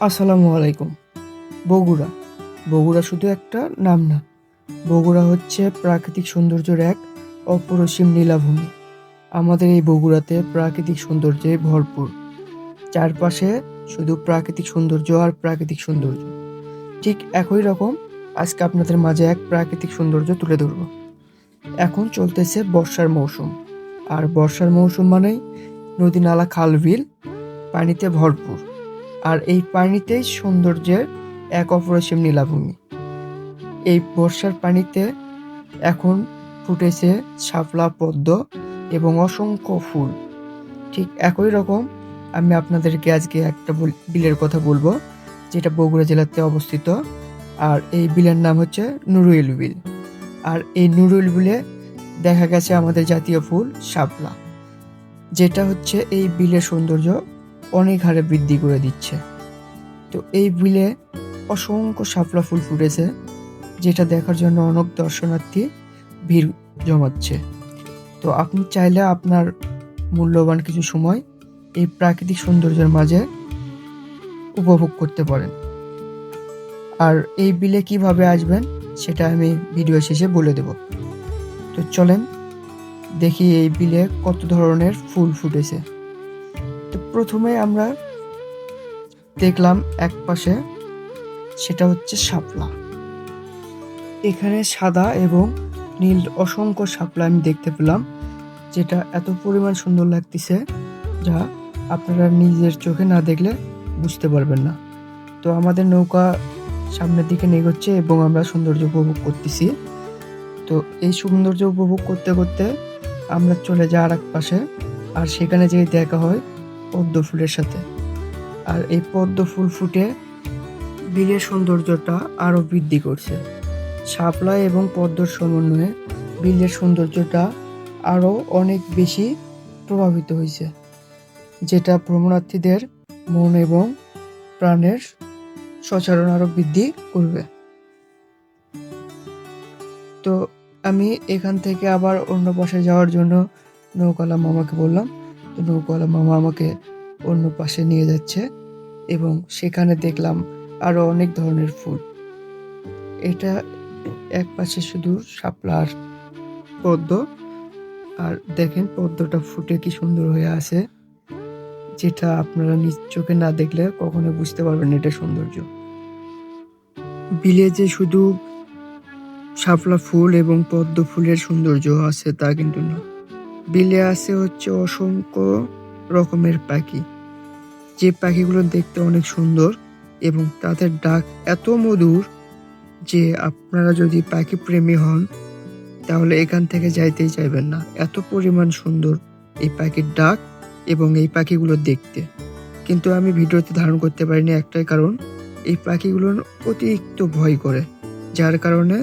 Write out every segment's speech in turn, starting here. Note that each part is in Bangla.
আসসালামু আলাইকুম। বগুড়া। বগুড়া শুধু একটা নাম না। বগুড়া হচ্ছে প্রাকৃতিক সৌন্দর্যের এক অপরসীম নীলাভূমি। আমাদের এই বগুড়াতে প্রাকৃতিক সৌন্দর্যে ভরপুর। চারপাশে শুধু প্রাকৃতিক সৌন্দর্য আর প্রাকৃতিক সৌন্দর্য। ঠিক একই রকম আজকে আপনাদের মাঝে এক প্রাকৃতিক সৌন্দর্য তুলে ধরব। এখন চলতেছে বর্ষার মৌসুম। আর বর্ষার মৌসুম মানেই নদী নালা খাল বিল পানিতে ভরপুর। আর এই পানিতেই সৌন্দর্যের এক অপরিসীম নীলাভূমি। এই বর্ষার পানিতে এখন ফুটেছে শাপলা পদ্ম এবং অসংখ্য ফুল। ঠিক একই রকম আমি আপনাদেরকে আজকে একটা বিলের কথা বলব, যেটা বগুড়া জেলাতে অবস্থিত। আর এই বিলের নাম হচ্ছে নুরুইল বিল। আর এই নুরুইল বিলে দেখা গেছে আমাদের জাতীয় ফুল শাপলা, যেটা হচ্ছে এই বিলের সৌন্দর্য অনেক হারে বৃদ্ধি করে দিচ্ছে। তো এই বিলে অসংখ্য শাপলা ফুল ফুটেছে, যেটা দেখার জন্য অনেক দর্শনার্থী ভিড় জমাচ্ছে। তো আপনি চাইলে আপনার মূল্যবান কিছু সময় এই প্রাকৃতিক সৌন্দর্যের মাঝে উপভোগ করতে পারেন। আর এই বিলে কীভাবে আসবেন, সেটা আমি ভিডিও শেষে বলে দেব। তো চলেন দেখি এই বিলে কত ধরনের ফুল ফুটেছে। প্রথমে আমরা দেখলাম এক পাশে সেটা হচ্ছে শাপলা। এখানে সাদা এবং নীল অসংখ্য শাপলা আমি দেখতে পেলাম, যেটা এত পরিমাণ সুন্দর লাগতেছে যা আপনারা নিজের চোখে না দেখলে বুঝতে পারবেন না। তো আমাদের নৌকা সামনের দিকে নেগোচ্ছে এবং আমরা সৌন্দর্য উপভোগ করতেছি। তো এই সৌন্দর্য উপভোগ করতে করতে আমরা চলে যাই আর এক পাশে, আর সেখানে যেয়ে দেখা হয় পদ্ম ফুলের সাথে। আর এই পদ্ম ফুল ফুটে বিলের সৌন্দর্যটা আরও বৃদ্ধি করছে। শাপলা এবং পদ্মর সমন্বয়ে বিলের সৌন্দর্যটা আরও অনেক বেশি প্রভাবিত হয়েছে, যেটা ভ্রমণার্থীদের মন এবং প্রাণের সচারণ আরও বৃদ্ধি করবে। তো আমি এখান থেকে আবার অন্য পাশে যাওয়ার জন্য নৌকালা মামাকে বললাম। তো মামা আমাকে অন্য পাশে নিয়ে যাচ্ছে। এবং সেখানে দেখলাম আরও অনেক ধরনের ফুল। এটা এক পাশে শুধু শাপলার পদ্ম। আর দেখেন, পদ্মটা ফুটে কি সুন্দর হয়ে আছে। যেটা আপনারা নিজ চোখে না দেখলে কখনো বুঝতে পারবেন এটা সৌন্দর্য। বিলে যে শুধু শাপলা ফুল এবং পদ্ম ফুলের সৌন্দর্য আছে তা কিন্তু না। বিলে আছে হচ্ছে অসংখ্য রকমের পাখি। যে পাখিগুলো দেখতে অনেক সুন্দর এবং তাদের ডাক এত মধুর যে আপনারা যদি পাখি প্রেমী হন, তাহলে এখান থেকে যাইতেই চাইবেন না। এত পরিমাণ সুন্দর এই পাখির ডাক এবং এই পাখিগুলো দেখতে। কিন্তু আমি ভিডিওতে ধারণ করতে পারিনি একটাই কারণ, এই পাখিগুলো অতিরিক্ত ভয় করে, যার কারণে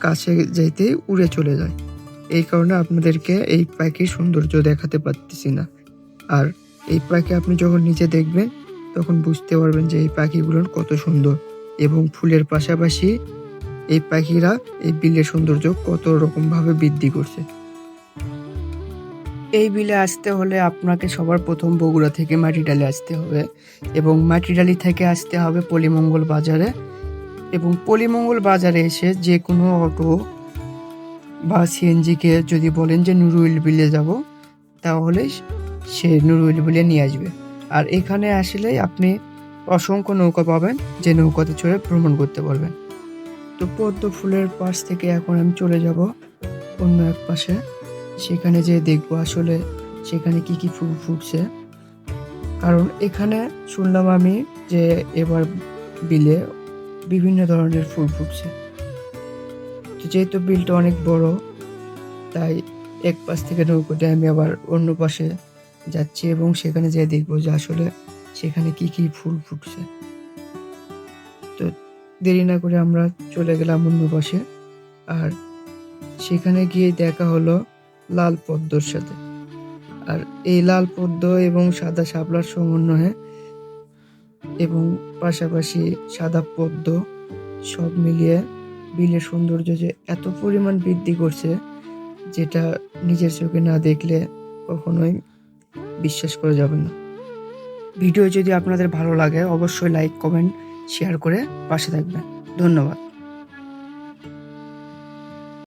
কাছে যাইতে উড়ে চলে যায়। এই কারণে আপনাদেরকে এই পাখির সৌন্দর্য দেখাতে পারতেছি না। আর এই পাখি আপনি যখন নিচে দেখবেন, তখন বুঝতে পারবেন যে এই পাখিগুলোর কত সুন্দর এবং ফুলের পাশাপাশি এই পাখিরা এই বিলের সৌন্দর্য কত রকম ভাবে বৃদ্ধি করছে। এই বিলে আসতে হলে আপনাকে সবার প্রথম বগুড়া থেকে মাটিডালি আসতে হবে এবং মাটিডালি থেকে আসতে হবে পলিমঙ্গল বাজারে এবং পলিমঙ্গল বাজারে এসে যে কোনো অটো বা সিএনজিকে যদি বলেন যে নুরুইল বিলে যাব, তাহলে সে নুরুইল বিলে নিয়ে আসবে। আর এখানে আসলেই আপনি অসংখ্য নৌকা পাবেন যে নৌকাতে চড়ে ভ্রমণ করতে পারবেন। তো পদ্ম ফুলের পাশ থেকে এখন আমি চলে যাব অন্য এক পাশে। সেখানে যে দেখব আসলে সেখানে কি কি ফুল ফুটছে। কারণ এখানে শুনলাম আমি যে এবার বিলে বিভিন্ন ধরনের ফুল ফুটছে। তো যেহেতু বিলটা অনেক বড়, তাই এক পাশ থেকে নৌকোতে আমি আবার অন্য পাশে যাচ্ছি এবং সেখানে যেয়ে দেখব যে আসলে সেখানে কি কি ফুল ফুটছে। তো দেরি না করে আমরা চলে গেলাম অন্য পাশে আর সেখানে গিয়ে দেখা হলো লাল পদ্মর সাথে। আর এই লাল পদ্ম এবং সাদা শাপলার সমন্বয়ে এবং পাশাপাশি সাদা পদ্ম সব মিলিয়ে বিলের সৌন্দর্য যে এত পরিমাণ বৃদ্ধি করছে, যেটা নিজের চোখে না দেখলে কখনোই বিশ্বাস করা যাবে না। ভিডিও যদি আপনাদের ভালো লাগে, অবশ্যই লাইক কমেন্ট শেয়ার করে পাশে থাকবেন। ধন্যবাদ।